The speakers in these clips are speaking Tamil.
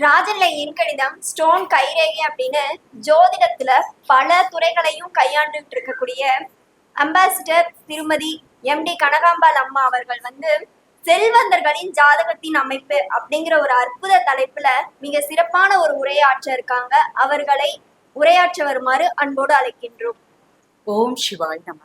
ராஜன்ல இன்கணிதம் ஸ்டோன் கைரேகை அப்படின்னு ஜோதிடத்துல பல துறைகளையும் கையாண்டுட்டு இருக்கக்கூடிய அம்பாசிடர் திருமதி எம்டி கனகாம்பாள் அம்மா அவர்கள் வந்து செல்வந்தர்களின் ஜாதகத்தின் அமைப்பு அப்படிங்கிற ஒரு அற்புத தலைப்புல மிக சிறப்பான ஒரு உரையாற்ற இருக்காங்க. அவர்களை உரையாற்ற வருமாறு அன்போடு அழைக்கின்றோம். ஓம் சிவாய் நம.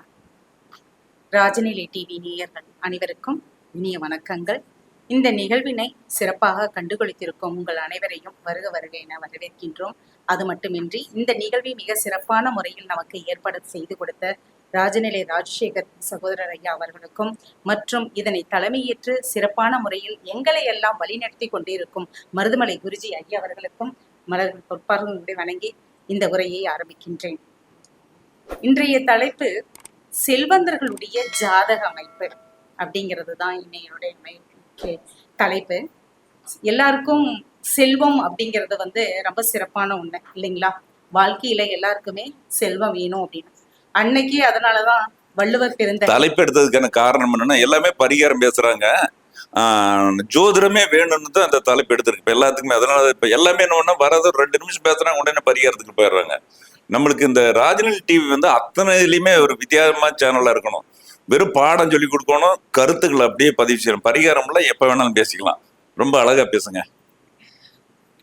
ராஜநிலை டிவி நேயர்கள் அனைவருக்கும் இனிய வணக்கங்கள். இந்த நிகழ்வினை சிறப்பாக கண்டுகளித்திருக்கும் உங்கள் அனைவரையும் வருக வருக என வரவேற்கின்றோம். அது மட்டுமின்றி இந்த நிகழ்வை மிக சிறப்பான முறையில் நமக்கு ஏற்பாடு செய்து கொடுத்த ராஜநிலை ராஜசேகர் சகோதரர் ஐயா அவர்களுக்கும் மற்றும் இதனை தலைமையேற்று சிறப்பான முறையில் எங்களை எல்லாம் வழிநடத்தி கொண்டிருக்கும் மருதுமலை குருஜி ஐயா அவர்களுக்கும் மலர் பொற்பார்களை வணங்கி இந்த உரையை ஆரம்பிக்கின்றேன். இன்றைய தலைப்பு செல்வந்தர்களுடைய ஜாதக அமைப்பு அப்படிங்கிறது தான் இன்னையோட ஓகே. தலைப்பு. எல்லாருக்கும் செல்வம் அப்படிங்கிறது வந்து ரொம்ப சிறப்பான ஒண்ணு இல்லைங்களா? வாழ்க்கையில எல்லாருக்குமே செல்வம் வேணும் அப்படின்னு. அன்னைக்கு அதனாலதான் வள்ளுவர் பிறந்த தலைப்பு எடுத்ததுக்கான காரணம் என்னன்னா எல்லாமே பரிகாரம் பேசுறாங்க. ஆஹ் ஜோதிடமே வேணும்னு தான் அந்த தலைப்பு எடுத்திருக்கு. இப்போ எல்லாத்துக்குமே அதனால இப்ப எல்லாமே என்ன பண்ணா வரது ஒரு ரெண்டு நிமிஷம் பேசுறாங்க உடனே பரிகாரத்துக்கு போயிடுறாங்க. நம்மளுக்கு இந்த ராஜநிலை டிவி வந்து அத்தனை இதுலையுமே ஒரு வித்தியாசமா சேனலாக இருக்கணும். வெறும் பாடம் சொல்லி கொடுக்கணும் கருத்துக்களை அப்படியே பதிவு செய்யணும். பரிகாரம்ல எப்ப வேணாலும் பேசிக்கலாம். ரொம்ப அழகா பேசுங்க.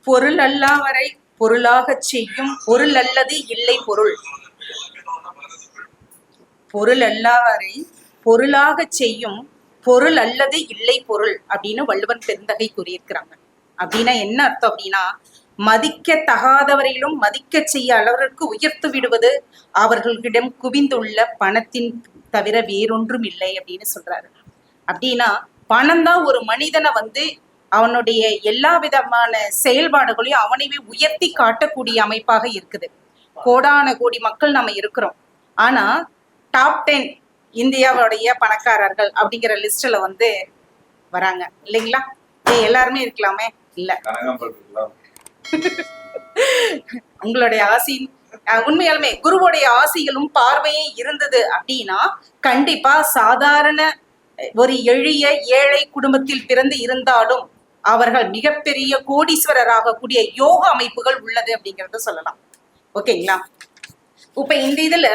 பொருள் அல்லாவரை பொருளாக செய்யும் பொருள் அல்லது இல்லை பொருள். பொருள் அல்லாவரை பொருளாக செய்யும் பொருள் அல்லது இல்லை பொருள் அப்படின்னு வள்ளுவன் பெருந்தகை கூறியிருக்கிறாங்க. அப்படின்னா என்ன அர்த்தம் அப்படின்னா மதிக்க தகாதவரையிலும் மதிக்க செய்ய அளவிற்கு உயர்த்து விடுவது அவர்களிடம் குவிந்துள்ள பணத்தின் தவிர வேறொன்றும் இல்லை அப்படின்னு சொல்றாரு. அப்படின்னா பணம் தான் ஒரு மனிதனை வந்து அவனுடைய எல்லா விதமான செயல்பாடுகளையும் அவனைவே உயர்த்தி காட்டக்கூடிய அமைப்பாக இருக்குது. கோடான கோடி மக்கள் நம்ம இருக்கிறோம். ஆனா டாப் டென் இந்தியாவுடைய பணக்காரர்கள் அப்படிங்கிற லிஸ்ட்ல வந்து வராங்க. இல்லைங்களா? எல்லாருமே இருக்கலாமே? இல்ல. உங்களுடைய ஆசி உண்மையாலுமே குருவோடைய ஆசிகளும் பார்வையும் இருந்தது அப்படின்னா கண்டிப்பா சாதாரண ஒரு எளிய ஏழை குடும்பத்தில் பிறந்து இருந்தாலும் அவர்கள் மிகப்பெரிய கோடீஸ்வரராக கூடிய யோக அமைப்புகள் உள்ளது அப்படிங்கறத சொல்லலாம். ஓகேங்களா? இப்ப இந்த இதுல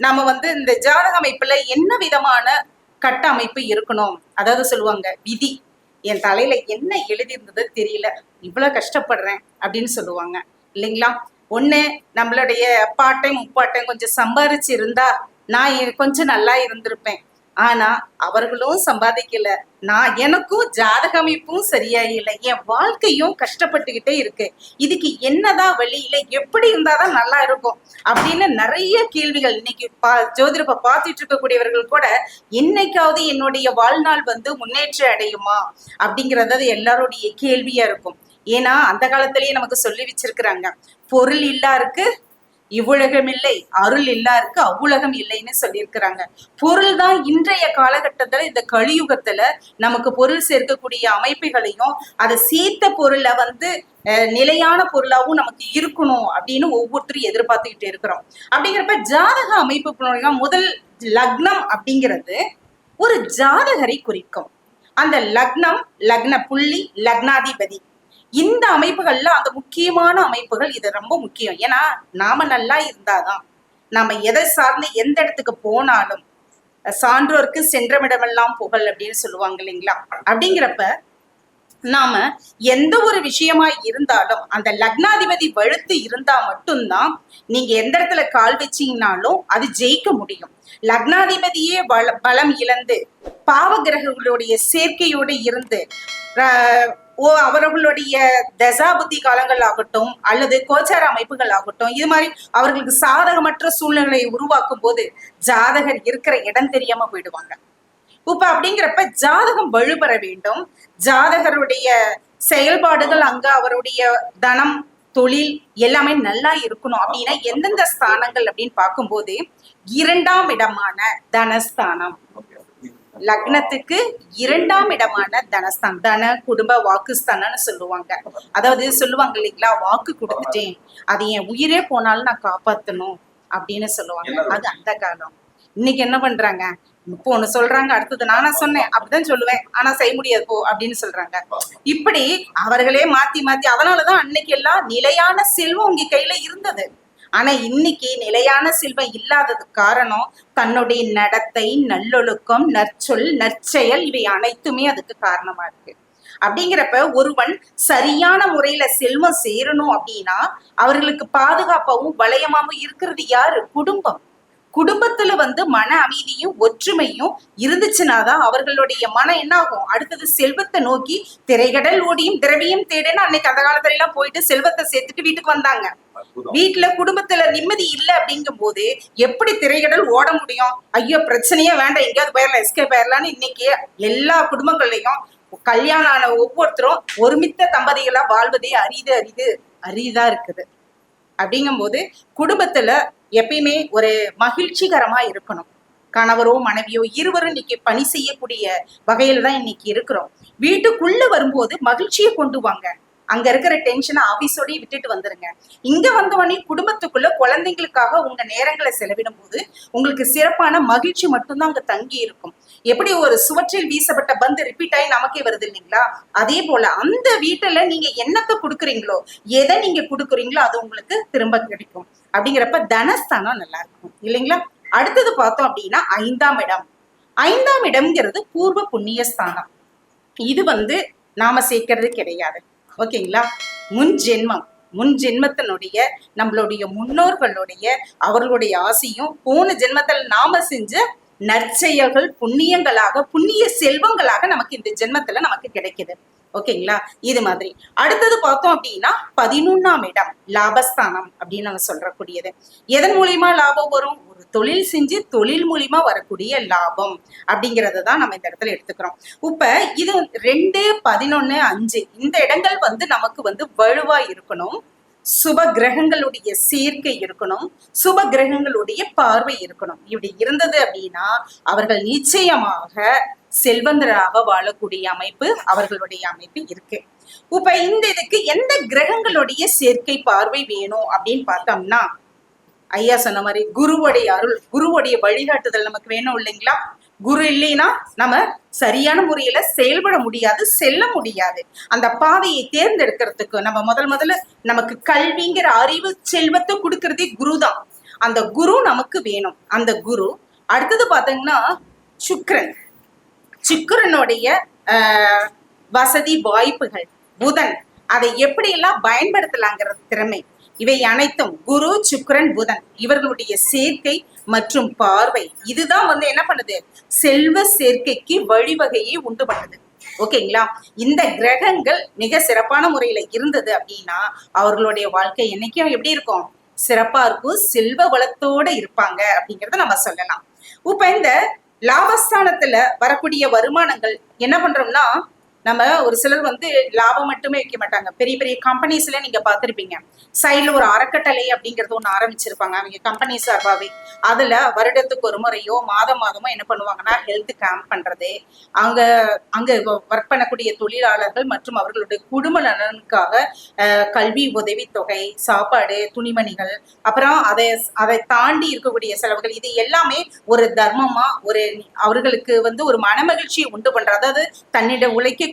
நாம வந்து இந்த ஜாதக அமைப்புல என்ன விதமான கட்ட அமைப்பு இருக்கணும்? அதாவது சொல்லுவாங்க விதி. என் தலையில என்ன எழுதியிருந்தது தெரியல. இவ்வளவு கஷ்டப்படுறேன் அப்படின்னு சொல்லுவாங்க. இல்லைங்களா? ஒண்ணு நம்மளுடைய அப்பாட்டையும் முப்பாட்டையும் கொஞ்சம் சம்பாரிச்சு இருந்தா நான் கொஞ்சம் நல்லா இருந்திருப்பேன். ஆனா அவர்களும் சம்பாதிக்கல. நான் எனக்கும் ஜாதக அமைப்பும் சரியா இல்லை என் வாழ்க்கையும் கஷ்டப்பட்டுக்கிட்டே இருக்கு. இதுக்கு என்னதான் வழியில எப்படி இருந்தாதான் நல்லா இருக்கும் அப்படின்னு நிறைய கேள்விகள் இன்னைக்கு பா ஜோதிடப்ப பார்த்துட்டு இருக்கக்கூடியவர்கள் கூட என்னைக்காவது என்னுடைய வாழ்நாள் வந்து முன்னேற்றம் அடையுமா அப்படிங்கறது அது எல்லாருடைய கேள்வியா இருக்கும். ஏன்னா அந்த காலத்திலேயே நமக்கு சொல்லி வச்சிருக்கிறாங்க. பொருள் இல்லாருக்கு இவ்வுலகம் இல்லை அருள் இல்லாருக்கு அவ்வுலகம் இல்லைன்னு சொல்லியிருக்கிறாங்க. பொருள் தான் இன்றைய காலகட்டத்துல இந்த கலியுகத்துல நமக்கு பொருள் சேர்க்கக்கூடிய அமைப்புகளையும் அதை சேர்த்த பொருளை வந்து அஹ், நிலையான பொருளாவும் நமக்கு இருக்கணும் அப்படின்னு ஒவ்வொருத்தரும் எதிர்பார்த்துக்கிட்டு இருக்கிறோம். அப்படிங்கிறப்ப ஜாதக அமைப்பு முதல் லக்னம் அப்படிங்கிறது ஒரு ஜாதகரை குறிக்கும். அந்த லக்னம் லக்ன புள்ளி லக்னாதிபதி. இந்த அமைப்புகள்ல அந்த முக்கியமான அமைப்புகள் இது ரொம்ப முக்கியம். ஏன்னா நாம நல்லா இருந்தாதான் நாம எதை சார்ந்து எந்த இடத்துக்கு போனாலும் சான்றோருக்கு சென்றமிடமெல்லாம் புகழ் அப்படின்னு சொல்லுவாங்க இல்லைங்களா? அப்படிங்கிறப்ப நாம எந்த ஒரு விஷயமா இருந்தாலும் அந்த லக்னாதிபதி வழுத்து இருந்தா மட்டும்தான் நீங்க எந்த இடத்துல கால் வச்சீங்கனாலும் அது ஜெயிக்க முடியும். லக்னாதிபதியே பல பலம் இழந்து பாவ கிரகங்களுடைய சேர்க்கையோடு இருந்து ஓ அவர்களுடைய தசாபுத்தி காலங்கள் ஆகட்டும் அல்லது கோச்சார அமைப்புகள் ஆகட்டும் இது மாதிரி அவர்களுக்கு சாதகமற்ற சூழ்நிலையை உருவாக்கும் போது ஜாதகர் இருக்கிற இடம் தெரியாம போயிடுவாங்க. இப்ப அப்படிங்கிறப்ப ஜாதகம் வலுப்பெற வேண்டும். ஜாதகருடைய செயல்பாடுகள் அங்க அவருடைய தனம் தொழில் எல்லாமே நல்லா இருக்கணும். அப்படின்னா எந்தெந்த ஸ்தானங்கள் அப்படின்னு பார்க்கும்போது இரண்டாம் இடமான தனஸ்தானம். லக்னத்துக்கு இரண்டாம் இடமான தனஸ்தானம். தன குடும்ப வாக்குஸ்தானம்னு சொல்லுவாங்க. அதாவது சொல்லுவாங்க இல்லைங்களா? வாக்கு கொடுத்துட்டேன். அது என் உயிரே போனாலும் நான் காப்பாத்தணும் அப்படின்னு சொல்லுவாங்க. அது அந்த காலம். இன்னைக்கு என்ன பண்றாங்க? இப்போ ஒண்ணு சொல்றாங்க அடுத்தது நானா சொன்னேன் அப்படிதான் சொல்லுவேன். ஆனா செய்ய முடியாது போ அப்படின்னு சொல்றாங்க. இப்படி அவர்களே மாத்தி மாத்தி அதனாலதான் அன்னைக்கு எல்லாம் நிலையான செல்வம் உங்க கையில இருந்தது. ஆனா இன்னைக்கு நிலையான செல்வம் இல்லாதது காரணம் தன்னுடைய நடத்தை நல்லொழுக்கம் நற்சொல் நற்செயல் இவை அனைத்துமே அதுக்கு காரணமா இருக்கு. அப்படிங்கிறப்ப ஒருவன் சரியான முறையில செல்வம் சேரணும் அப்படின்னா அவர்களுக்கு பாதுகாப்பாவும் வளையமாவும் இருக்கிறது யாரு? குடும்பம். குடும்பத்துல வந்து மன அமைதியும் ஒற்றுமையும் இருந்துச்சுனாதான் அவர்களுடைய மனம் என்ன ஆகும் அடுத்தது செல்வத்தை நோக்கி திரைகடல் ஓடியும் திரவியம் தேடுன்னு அன்னைக்கு அந்த காலத்துல எல்லாம் போயிட்டு செல்வத்தை சேர்த்துட்டு வீட்டுக்கு வந்தாங்க. வீட்டுல குடும்பத்துல நிம்மதி இல்ல அப்படிங்கும் போது எப்படி திரைகடல் ஓட முடியும்? ஐயோ பிரச்சனையே வேண்டாம். எங்கேயாவது போயிடலாம் எஸ்கே போயிடலாம்னு இன்னைக்கு எல்லா குடும்பங்கள்லயும் கல்யாணம் ஆன ஒவ்வொருத்தரும் ஒருமித்த தம்பதிகளா வாழ்வதே அரிது அரிது அரிதா இருக்குது. அப்படிங்கும்போது குடும்பத்துல எப்பயுமே ஒரு மகிழ்ச்சிகரமா இருக்கணும். கணவரோ மனைவியோ இருவரும் இன்னைக்கு பணி செய்யக்கூடிய வகையில தான் இன்னைக்கு இருக்கிறோம். வீட்டுக்குள்ள வரும்போது மகிழ்ச்சியை கொண்டு வாங்க. அங்க இருக்கிற டென்ஷனை ஆபீஸோடய விட்டுட்டு வந்துருங்க. இங்க வந்தவொடனே குடும்பத்துக்குள்ள குழந்தைங்களுக்காக உங்க நேரங்களை செலவிடும் போது உங்களுக்கு சிறப்பான மகிழ்ச்சி மட்டும்தான் அங்க தங்கி இருக்கும். எப்படி ஒரு சுவற்றில் வீசப்பட்ட பந்து ரிப்பீட் ஆகி நமக்கே வருது இல்லைங்களா? அதே போல அந்த வீட்டுல நீங்க என்னத்தை கொடுக்குறீங்களோ எதை நீங்க கொடுக்குறீங்களோ அது உங்களுக்கு திரும்ப கிடைக்கும். அப்படிங்கிறப்ப தனஸ்தானம் நல்லா இருக்கும். இல்லைங்களா? அடுத்தது பார்த்தோம் அப்படின்னா ஐந்தாம் இடம். ஐந்தாம் இடம்ங்கிறது பூர்வ புண்ணிய ஸ்தானம் இது வந்து நாம சேர்க்கறது கிடையாது. ஓகேங்களா? முன் ஜென்மம் முன் ஜென்மத்தினுடைய நம்மளுடைய முன்னோர்களுடைய அவர்களுடைய ஆசையும் போன ஜென்மத்தில் நாம செஞ்ச நற்செயல்கள் புண்ணியங்களாக புண்ணிய செல்வங்களாக நமக்கு இந்த ஜென்மத்துல நமக்கு கிடைக்குது. ஓகேங்களா? இது மாதிரி. அடுத்தது பார்த்தோம் அப்படின்னா பதினொன்னாம் இடம் லாபஸ்தானம் அப்படின்னு நம்ம சொல்றக்கூடியது. எதன் மூலியமா லாபம் வரும்? தொழில் செஞ்சு தொழில் மூலியமா வரக்கூடிய லாபம் அப்படிங்கிறத தான் நம்ம இந்த இடத்துல எடுத்துக்கிறோம். இப்ப இது ரெண்டு பதினொன்னு அஞ்சு இந்த இடங்கள் வந்து நமக்கு வந்து வலுவா இருக்கணும். சுப கிரகங்களுடைய சேர்க்கை இருக்கணும். சுப கிரகங்களுடைய பார்வை இருக்கணும். இப்படி இருந்தது அப்படின்னா அவர்கள் நிச்சயமாக செல்வந்தராக வாழக்கூடிய அமைப்பு அவர்களுடைய அமைப்பு இருக்கு. இப்ப இந்த இதுக்கு எந்த கிரகங்களுடைய சேர்க்கை பார்வை வேணும் அப்படின்னு பார்த்தோம்னா ஐயா சொன்ன மாதிரி குருவுடைய அருள் குருவுடைய வழிகாட்டுதல் நமக்கு வேணும் இல்லைங்களா? குரு இல்லைன்னா நம்ம சரியான முறையில செயல்பட முடியாது செல்ல முடியாது. அந்த பாதையை தேர்ந்தெடுக்கிறதுக்கு நம்ம முதல் முதல்ல நமக்கு கல்விங்கிற அறிவு செல்வத்தை கொடுக்கறதே குரு தான் அந்த குரு நமக்கு வேணும். அந்த குரு அடுத்தது பாத்தீங்கன்னா சுக்ரன் சுக்கிரனுடைய ஆஹ், வசதி வாய்ப்புகள் புதன் அதை எப்படியெல்லாம் பயன்படுத்தலாங்கிற திறமை. இவை அனைத்தும் குரு சுக்ரன் புதன். இவர்களுடைய சேர்க்கை மற்றும் பார்வை. இதுதான் வந்து என்ன பண்ணுது? செல்வ சேர்க்கைக்கு வழிவகையை உண்டு பண்ணுது. ஓகேங்களா இந்த கிரகங்கள் மிக சிறப்பான முறையில இருந்தது அப்படின்னா அவர்களுடைய வாழ்க்கை என்னைக்கும் எப்படி இருக்கும்? சிறப்பா இருக்கும். செல்வ வளத்தோட இருப்பாங்க அப்படிங்கறத நம்ம சொல்லலாம். இப்ப இந்த லாபஸ்தானத்துல வரக்கூடிய வருமானங்கள் என்ன பண்றோம்னா நம்ம ஒரு சிலர் வந்து லாபம் மட்டுமே வைக்க மாட்டாங்க. பெரிய பெரிய கம்பெனிஸ்ல நீங்க பார்த்திருப்பீங்க. சைடுல ஒரு அறக்கட்டளை அப்படிங்கறது ஒண்ணு ஆரம்பிச்சிருப்பாங்க. அவங்க கம்பெனி சார்பாவே. அதுல வருடத்துக்கு ஒரு முறையோ மாதம் மாதமோ என்ன பண்ணுவாங்கன்னா ஹெல்த் கேம்ப் பண்றது. அங்க அங்க ஒர்க் பண்ணக்கூடிய தொழிலாளர்கள் மற்றும் அவர்களுடைய குடும்ப நலனுக்காக அஹ், கல்வி உதவித்தொகை சாப்பாடு துணிமணிகள் அப்புறம் அதை அதை தாண்டி இருக்கக்கூடிய செலவுகள் இது எல்லாமே ஒரு தர்மமா ஒரு அவர்களுக்கு வந்து ஒரு மனமகிழ்ச்சியை உண்டு பண்ற அதாவது தன்னிட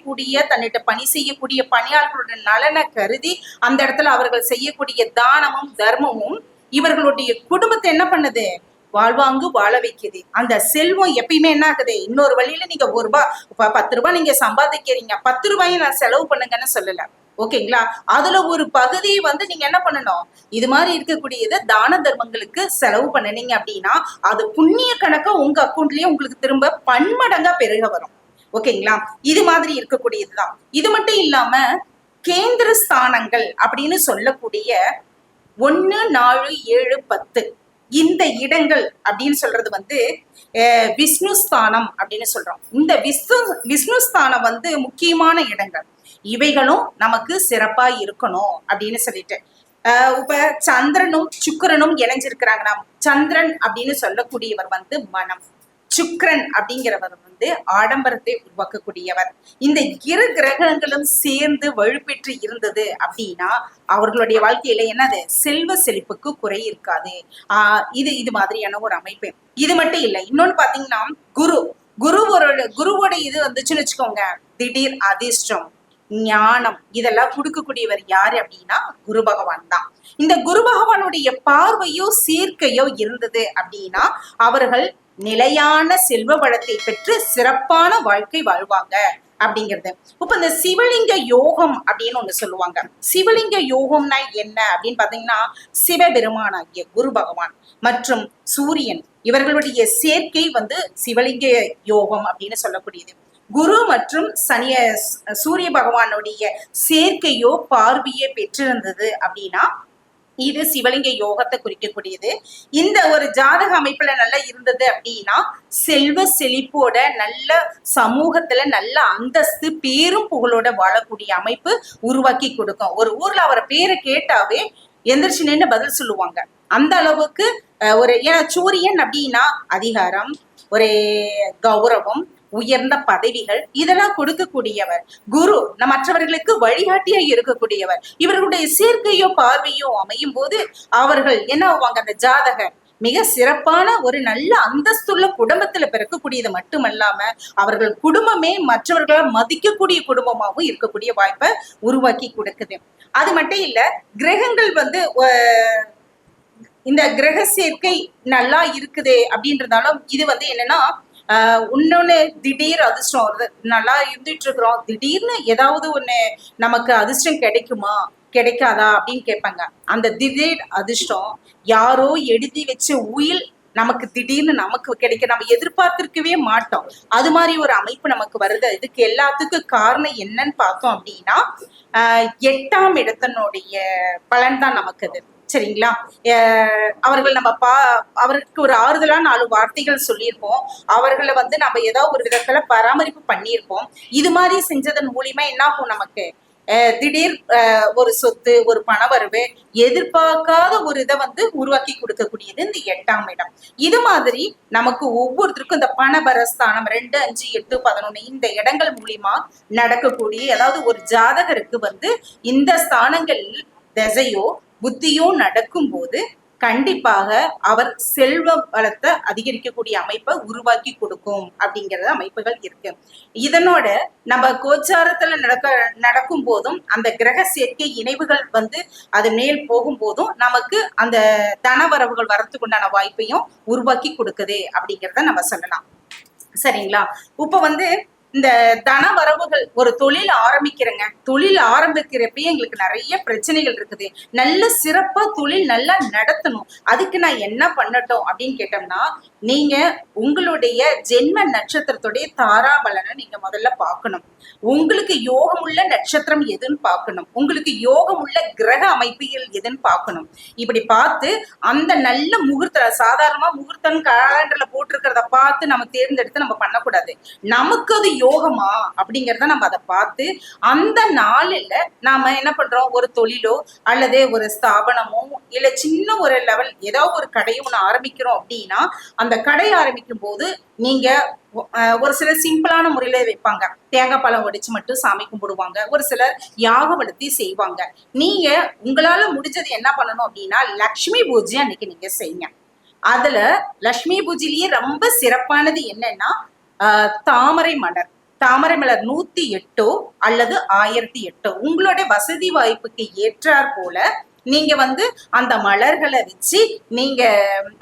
உழைக்கக்கூடிய தன்னிட்ட பணி செய்யக்கூடிய பணியாளர்களுடைய நலனை கருதி அந்த இடத்துல அவர்கள் செய்யக்கூடிய தானமும் தர்மமும் இவர்களுடைய குடும்பத்தை என்ன பண்ணுது? வாழ்வாங்கு வாழ வைக்குது. அந்த செல்வம் எப்பயுமே என்ன ஆகுது? இன்னொரு வழியில நீங்க ஒரு ரூபாய் பத்து ரூபாய் நீங்க சம்பாதிக்கிறீங்க. பத்து ரூபாயும் நான் செலவு பண்ணுங்கன்னு சொல்லல. ஓகேங்களா? அதுல ஒரு பகுதி வந்து நீங்க என்ன பண்ணணும்? இது மாதிரி இருக்கக்கூடியத தான தர்மங்களுக்கு செலவு பண்ணுனீங்க அப்படின்னா அது புண்ணிய கணக்கா உங்க அக்கௌண்ட்லயே உங்களுக்கு திரும்ப பன்மடங்கா பெருக வரும். ஓகேங்களா இது மாதிரி இருக்கக்கூடியதுதான். இது மட்டும் இல்லாம கேந்திர ஸ்தானங்கள் அப்படின்னு சொல்லக்கூடிய ஒன்னு நாலு ஏழு பத்து. இந்த இடங்கள் அப்படின்னு சொல்றது வந்து அஹ், விஷ்ணு ஸ்தானம் அப்படின்னு சொல்றோம். இந்த விஷ்ணு விஷ்ணு ஸ்தானம் வந்து முக்கியமான இடங்கள். இவைகளும் நமக்கு சிறப்பா இருக்கணும் அப்படின்னு சொல்லிட்டு. இப்ப சந்திரனும் சுக்கிரனும் இணைஞ்சிருக்கிறாங்க நாம் சந்திரன் அப்படின்னு சொல்லக்கூடியவர் வந்து மனம். சுக்ரன் அப்படிங்கிறவர் வந்து ஆடம்பரத்தை உருவாக்கக்கூடியவர். இந்த இரு கிரகங்களும் சேர்ந்து வலுப்பெற்று இருந்தது அப்படின்னா அவர்களுடைய வாழ்க்கையில என்னது? செல்வ செழிப்புக்கு குறை இருக்காது. ஆஹ் இது இது மாதிரியான ஒரு அமைப்பு. இது மட்டும் இல்லை இன்னொன்னு பாத்தீங்கன்னா குரு. குருவோட குருவோட இது வந்துச்சுன்னு வச்சுக்கோங்க. திடீர் அதிர்ஷ்டம் ஞானம் இதெல்லாம் கொடுக்கக்கூடியவர் யாரு அப்படின்னா குரு பகவான் தான். இந்த குரு பகவானுடைய பார்வையோ சேர்க்கையோ இருந்தது அப்படின்னா அவர்கள் நிலையான செல்வ வளத்தை பெற்று சிறப்பான வாழ்க்கை வாழ்வாங்க அப்படிங்கிறது. இப்ப இந்த சிவலிங்க யோகம் அப்படின்னு ஒண்ணு சொல்லுவாங்க. சிவலிங்க யோகம்னா என்ன அப்படின்னு பாத்தீங்கன்னா சிவபெருமானாகிய குரு பகவான் மற்றும் சூரியன் இவர்களுடைய சேர்க்கை வந்து சிவலிங்க யோகம் அப்படின்னு சொல்லக்கூடியது. குரு மற்றும் சனிய சூரிய பகவானுடைய சேர்க்கையோ பார்வையோ பெற்றிருந்தது அப்படின்னா இது சிவலிங்க யோகத்தை குறிக்கக்கூடியது. இந்த ஒரு ஜாதக அமைப்புல நல்லா இருந்தது அப்படின்னா செல்வ செழிப்போட நல்ல சமூகத்துல நல்ல அந்தஸ்து பேரும் புகழோட வாழக்கூடிய அமைப்பு உருவாக்கி கொடுக்கும். ஒரு ஊர்ல அவரை பேரை கேட்டாவே எந்திரிச்சு பதில் சொல்லுவாங்க. அந்த அளவுக்கு ஒரு ஏன்னா சூரியன் அப்படின்னா அதிகாரம் ஒரு கௌரவம் உயர்ந்த பதவிகள் இதெல்லாம் கொடுக்கக்கூடியவர். குரு நம் மற்றவர்களுக்கு வழிகாட்டியா இருக்கக்கூடியவர். இவர்களுடைய சேர்க்கையோ பார்வையோ அமையும் போது அவர்கள் என்ன ஆவாங்க? அந்த ஜாதகர் மிக சிறப்பான ஒரு நல்ல அந்தஸ்துள்ள குடும்பத்துல பிறக்கக்கூடியது மட்டுமல்லாம அவர்கள் குடும்பமே மற்றவர்களால் மதிக்கக்கூடிய குடும்பமாகவும் இருக்கக்கூடிய வாய்ப்பை உருவாக்கி கொடுக்குது. அது மட்டும் இல்ல கிரகங்கள் வந்து அஹ், இந்த கிரக சேர்க்கை நல்லா இருக்குது அப்படின்றதாலும் இது வந்து என்னன்னா இன்னொன்னு திடீர் அதிர்ஷ்டம் வருது. நல்லா இருந்துட்டு இருக்கிறோம். திடீர்னு ஏதாவது ஒண்ணு நமக்கு அதிர்ஷ்டம் கிடைக்குமா? கிடைக்காதா? அப்படின்னு கேட்பாங்க. அந்த திடீர் அதிர்ஷ்டம் யாரோ எழுதி வச்ச உயில் நமக்கு திடீர்னு நமக்கு கிடைக்க நம்ம எதிர்பார்த்திருக்கவே மாட்டோம். அது மாதிரி ஒரு அமைப்பு நமக்கு வருது. இதுக்கு எல்லாத்துக்கும் காரணம் என்னன்னு பார்த்தோம் அப்படின்னா ஆஹ் எட்டாம் இடத்தினுடைய பலன் தான் நமக்கு அது. சரிங்களா? அவர்கள் நம்ம பா அவருக்கு ஒரு ஆறுதலா நாலு வார்த்தைகள் சொல்லியிருப்போம். அவர்களை வந்து நம்ம ஏதோ ஒரு விதத்துல பராமரிப்பு பண்ணியிருப்போம். இது மாதிரி செஞ்சதன் மூலியமா என்ன ஆகும் நமக்கு? திடீர் அஹ் ஒரு சொத்து ஒரு பணவரவு எதிர்பார்க்காத ஒரு இதை வந்து உருவாக்கி கொடுக்கக்கூடியது இந்த எட்டாம் இடம். இது மாதிரி நமக்கு ஒவ்வொருத்தருக்கும் இந்த பணபரஸ்தானம் ரெண்டு அஞ்சு எட்டு பதினொன்னு இந்த இடங்கள் மூலியமா நடக்கக்கூடிய அதாவது ஒரு ஜாதகருக்கு வந்து இந்த ஸ்தானங்கள் திசையோ புத்தியும் நடக்கும் போது கண்டிப்பாக அவர் செல்வ வளத்தை அதிகரிக்கக்கூடிய அமைப்பை உருவாக்கி கொடுக்கும் அப்படிங்கறது அமைப்புகள் இருக்கு. இதனோட நம்ம கோச்சாரத்துல நடக்க நடக்கும் போதும் அந்த கிரக சேர்க்கை இணைவுகள் வந்து அது மேல் போகும் போதும் நமக்கு அந்த தனவரவுகள் வரத்துக்கு உண்டான வாய்ப்பையும் உருவாக்கி கொடுக்குது அப்படிங்கிறத நம்ம சொல்லலாம். சரிங்களா? இப்ப வந்து இந்த தன வரவுகள் ஒரு தொழில் ஆரம்பிக்கிறேங்க. தொழில் ஆரம்பிக்கிறப்பயே எங்களுக்கு நிறைய பிரச்சனைகள் இருக்குது. நல்ல சிறப்பா தொழில் நல்லா நடத்தணும். அதுக்கு நான் என்ன பண்ணட்டும் அப்படின்னு கேட்டோம்னா நீங்க உங்களுடைய ஜென்ம நட்சத்திரத்துடைய தாராபலனை நீங்க முதல்ல பார்க்கணும். உங்களுக்கு யோகமுள்ள நட்சத்திரம் எதுன்னு பார்க்கணும். உங்களுக்கு யோகமுள்ள கிரக அமைப்புகள் எதுன்னு பார்க்கணும். இப்படி பார்த்து அந்த நல்ல முகூர்த்த சாதாரணமா முகூர்த்தம் கேலண்டர்ல போட்டிருக்கிறத பார்த்து நம்ம தேர்ந்தெடுத்து நம்ம பண்ணக்கூடாது. நமக்கு அது யோகமா அப்படிங்கறத நம்ம அதை பார்த்து அந்த நாளில் நாம என்ன பண்றோம்? ஒரு தொழிலோ அல்லது ஒரு ஸ்தாபனமோ இல்ல சின்ன ஒரு லெவல் ஏதோ ஒரு கடையும் ஒன்று ஆரம்பிக்கிறோம் அப்படின்னா அந்த கடை ஆரம்பிக்கும் போது நீங்க ஒரு சிலர் சிம்பிளான முறையில வைப்பாங்க. தேங்காய் பழம் ஒடிச்சு மட்டும் சாமி கும்பிடுவாங்க. ஒரு சிலர் யாகப்படுத்தி செய்வாங்க. நீங்க உங்களால முடிஞ்சது என்ன பண்ணணும் அப்படின்னா லக்ஷ்மி பூஜை அன்னைக்கு நீங்க செய்யுங்க. அதுல லக்ஷ்மி பூஜையிலேயே ரொம்ப சிறப்பானது என்னன்னா தாமரை மலர். தாமரை மலர் நூத்தி எட்டோ அல்லது ஆயிரத்தி எட்டோ. உங்களுடைய வசதி வாய்ப்புக்கு ஏற்றாற் போல நீங்க வந்து அந்த மலர்களை வச்சு நீங்க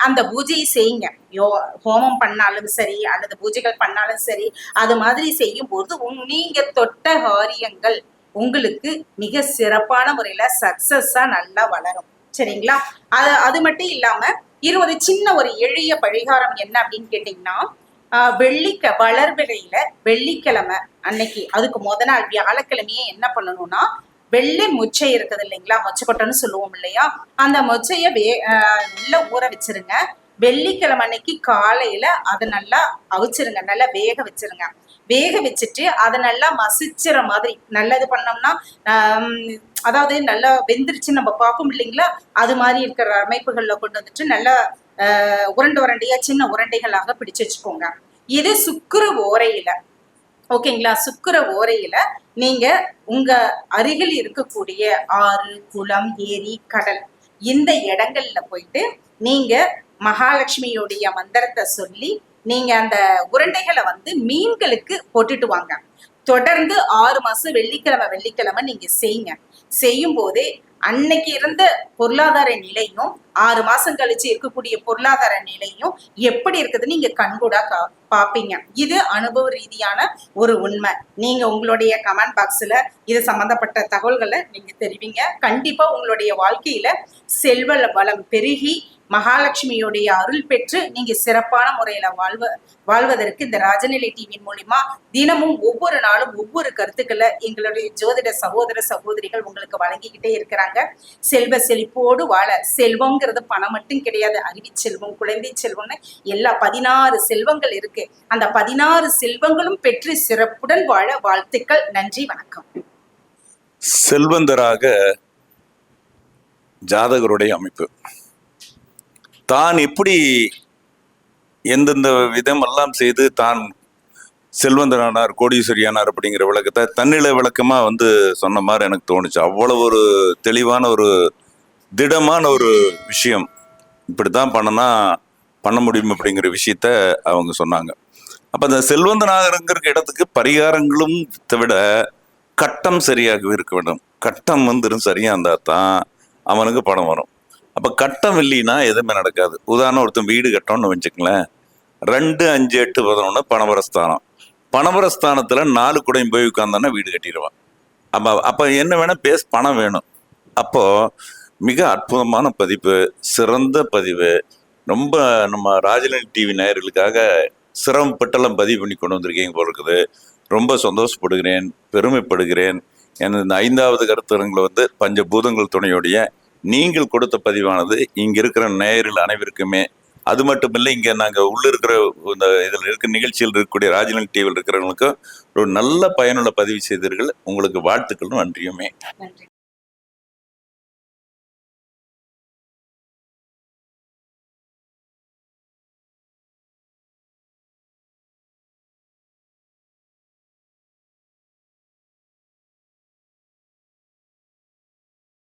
அந்த பூஜையை செய்யுங்க. யோ ஹோமம் பண்ணாலும் சரி அல்லது பூஜைகள் பண்ணாலும் சரி அது மாதிரி செய்யும் போது நீங்க தொட்ட காரியங்கள் உங்களுக்கு மிக சிறப்பான முறையில சக்சஸா நல்லா வளரும். சரிங்களா? அது அது மட்டும் இல்லாம இது ஒரு சின்ன ஒரு எளிய பரிகாரம் என்ன அப்படின்னு கேட்டீங்கன்னா வெள்ளிக்க வளர்பிறையில வெள்ளிக்கிழமை அன்னைக்கு அதுக்கு முத நாள் வியாழக்கிழமையே என்ன பண்ணணும்னா வெள்ளை மொச்சை இருக்குது இல்லைங்களா? மொச்சை கொட்டைன்னு சொல்லுவோம் இல்லையா? அந்த மொச்சைய வே நல்லா ஊற வச்சிருங்க. வெள்ளிக்கிழமை அன்னைக்கு காலையில அதை நல்லா அவிச்சிருங்க நல்லா வேக வச்சிருங்க. வேக வச்சுட்டு அதை நல்லா மசிச்சிற மாதிரி நல்லது பண்ணோம்னா அதாவது நல்லா வெந்துருச்சு நம்ம பார்ப்போம் இல்லைங்களா? அது மாதிரி இருக்கிற அமைப்புகள்ல கொண்டு வந்துட்டு நல்லா ஆஹ், உருண்டை உருண்டையா சின்ன உருண்டைகளாக பிடிச்சு வச்சுக்கோங்க. இது சுக்கர ஓரையில ஓகேங்களா? சுக்கர ஓரையில நீங்க உங்க அருகில் இருக்கக்கூடிய ஆறு குளம் ஏரி கடல் இந்த இடங்கள்ல போயிட்டு நீங்க மகாலட்சுமியுடைய மந்திரத்தை சொல்லி நீங்க அந்த உருண்டைகளை வந்து மீன்களுக்கு போட்டுட்டு வாங்க. தொடர்ந்து ஆறு மாசம் வெள்ளிக்கிழமை வெள்ளிக்கிழமை நீங்க செய்யுங்க. செய்யும் போதே அன்னைக்கு இருந்த பொருளாதார நிலையும் ஆறு மாசம் கழிச்சு இருக்கக்கூடிய பொருளாதார நிலையும் எப்படி இருக்குதுன்னு நீங்க கண்கூடா கா- பாப்பீங்க. இது அனுபவ ரீதியான ஒரு உண்மை. நீங்க உங்களுடைய கமெண்ட் பாக்ஸ்ல இது சம்பந்தப்பட்ட தகவல்களை நீங்க தெரிவிங்க. கண்டிப்பா உங்களுடைய வாழ்க்கையில செல்வ வளம் பெருகி மகாலட்சுமியுடைய அருள் பெற்று நீங்க சிறப்பான முறையில வாழ்வ வாழ்வதற்கு இந்த ராஜநிலை டிவியின் மூலியமா தினமும் ஒவ்வொரு நாளும் ஒவ்வொரு கருத்துக்களை எங்களுடைய ஜோதிட சகோதர சகோதரிகள் உங்களுக்கு வழங்கிக்கிட்டே இருக்கிறாங்க. செல்வ செழிப்போடு வாழ செல்வங்கிறது பணம் மட்டும் கிடையாது. அறிவி செல்வம் குழந்தை செல்வம்னு எல்லா பதினாறு செல்வங்கள் இருக்கு. அந்த பதினாறு செல்வங்களும் பெற்று சிறப்புடன் வாழ வாழ்த்துக்கள். நன்றி வணக்கம். செல்வந்தராக ஜாதகருடைய அமைப்பு. தான் எப்படி எந்தெந்த விதமெல்லாம் செய்து தான் செல்வந்தனானார் கோடீஸ்வரியானார் அப்படிங்கிற விளக்கத்தை தன்னிலை விளக்கமாக வந்து சொன்ன மாதிரி எனக்கு தோணுச்சு. அவ்வளோ ஒரு தெளிவான ஒரு திடமான ஒரு விஷயம். இப்படி தான் பண்ணனா பண்ண முடியும் அப்படிங்கிற விஷயத்த அவங்க சொன்னாங்க. அப்போ அந்த செல்வந்தனாகிறங்கிற இடத்துக்கு பரிகாரங்களும் விட கட்டம் சரியாக இருக்க வேண்டும். கட்டம் வந்து சரியாக இருந்தால் தான் அவனுக்கு பணம் வரும். அப்போ கட்டம் இல்லைன்னா எதுவுமே நடக்காது. உதாரணம் ஒருத்தன் வீடு கட்டணும்னு வச்சுக்கங்களேன். ரெண்டு அஞ்சு எட்டு பதினொன்று பணபரஸ்தானம் பணபரஸ்தானத்தில் நாலு குடையும் போய் உட்காந்தானா வீடு கட்டிடுவான். அப்போ அப்போ என்ன வேணால் பேஸ் பணம் வேணும். அப்போது மிக அற்புதமான பதிப்பு சிறந்த பதிவு ரொம்ப நம்ம ராஜலன் டிவி நேயர்களுக்காக சிரமப்பட்டெல்லாம் பதிவு பண்ணி கொண்டு வந்திருக்கீங்க போல இருக்குது. ரொம்ப சந்தோஷப்படுகிறேன் பெருமைப்படுகிறேன். எனது இந்த ஐந்தாவது கருத்தரங்களை வந்து பஞ்சபூதங்கள் துணையுடைய நீங்கள் கொடுத்த பதிவானது இங்க இருக்கிற நேயர்கள் அனைவருக்குமே அது மட்டும் இல்லை இங்க நாங்க உள்ள இருக்கிற இந்த இதில் இருக்கிற நிகழ்ச்சியில் இருக்கக்கூடிய ராஜலன் டிவியில் இருக்கிறவங்களுக்கும் ஒரு நல்ல பயனுள்ள பதிவு செய்தீர்கள். உங்களுக்கு வாழ்த்துக்களும் நன்றியுமே. நன்றி.